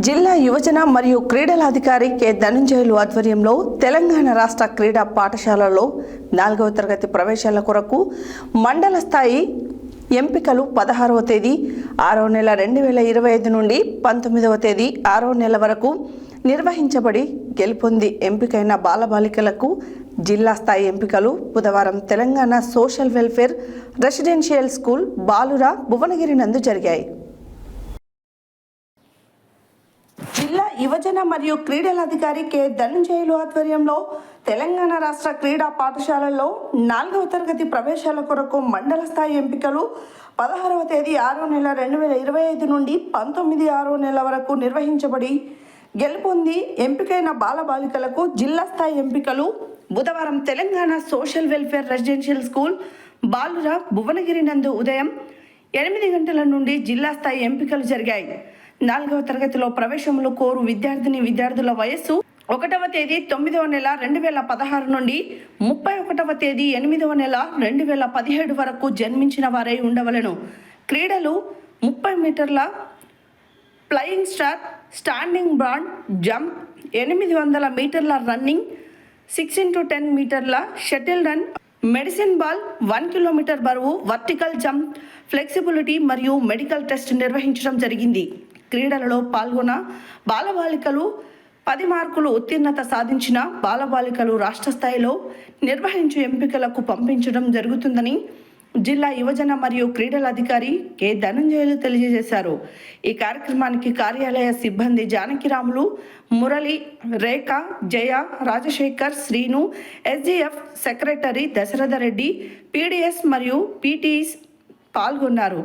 జిల్లా యువజన మరియు క్రీడల అధికారి కె. ధనుంజయులు ఆధ్వర్యంలో తెలంగాణ రాష్ట్ర క్రీడా పాఠశాలలో నాలుగవ తరగతి ప్రవేశాల కొరకు మండల స్థాయి ఎంపికలు పదహారవ తేదీ ఆరో నెల రెండు వేల ఇరవై ఐదు నుండి పంతొమ్మిదవ తేదీ ఆరో నెల వరకు నిర్వహించబడి గెలుపొంది ఎంపికైన బాలబాలికలకు జిల్లా స్థాయి ఎంపికలు బుధవారం Telangana social welfare residential school బాలుర భువనగిరి నందు జరిగాయి జిల్లా యువజన మరియు క్రీడల అధికారి కె. ధనంజయులు ఆధ్వర్యంలో తెలంగాణ రాష్ట్ర క్రీడా పాఠశాలల్లో నాలుగవ తరగతి ప్రవేశాల కొరకు మండల స్థాయి ఎంపికలు పదహారవ తేదీ ఆరో నెల రెండు వేల ఇరవై ఐదు నుండి పంతొమ్మిది ఆరో నెల వరకు నిర్వహించబడి గెలుపొంది ఎంపికైన బాలబాలికలకు జిల్లా స్థాయి ఎంపికలు బుధవారం Telangana social welfare residential school బాలుర భువనగిరి నందు ఉదయం ఎనిమిది గంటల నుండి జిల్లా స్థాయి ఎంపికలు జరిగాయి. నాలుగవ తరగతిలో ప్రవేశములు కోరు విద్యార్థిని విద్యార్థుల వయస్సు ఒకటవ తేదీ తొమ్మిదవ నెల రెండు వేల పదహారు నుండి ముప్పై ఒకటవ తేదీ ఎనిమిదవ నెల రెండు వేల పదిహేడు వరకు జన్మించిన వారై ఉండవలను. క్రీడలు ముప్పై మీటర్ల flying start standing broad jump ఎనిమిది వందల మీటర్ల రన్నింగ్ సిక్స్ ఇంటూ టెన్ మీటర్ల shuttle run medicine ball one kilometre బరువు వర్టికల్ జంప్ ఫ్లెక్సిబిలిటీ మరియు మెడికల్ టెస్ట్ నిర్వహించడం జరిగింది. క్రీడలలో పాల్గొన్న బాలబాలికలు పది మార్కులు ఉత్తీర్ణత సాధించిన బాలబాలికలు రాష్ట్ర స్థాయిలో నిర్వహించే ఎంపికలకు పంపించడం జరుగుతుందని జిల్లా యువజన మరియు క్రీడల అధికారి కె ధనంజయులు తెలియజేశారు. ఈ కార్యక్రమానికి కార్యాలయ సిబ్బంది Janakiramulu Murali Rekha Jaya Rajasekhar Srinu SGF secretary Dasaratha Reddy PDs మరియు పీటీస్ పాల్గొన్నారు.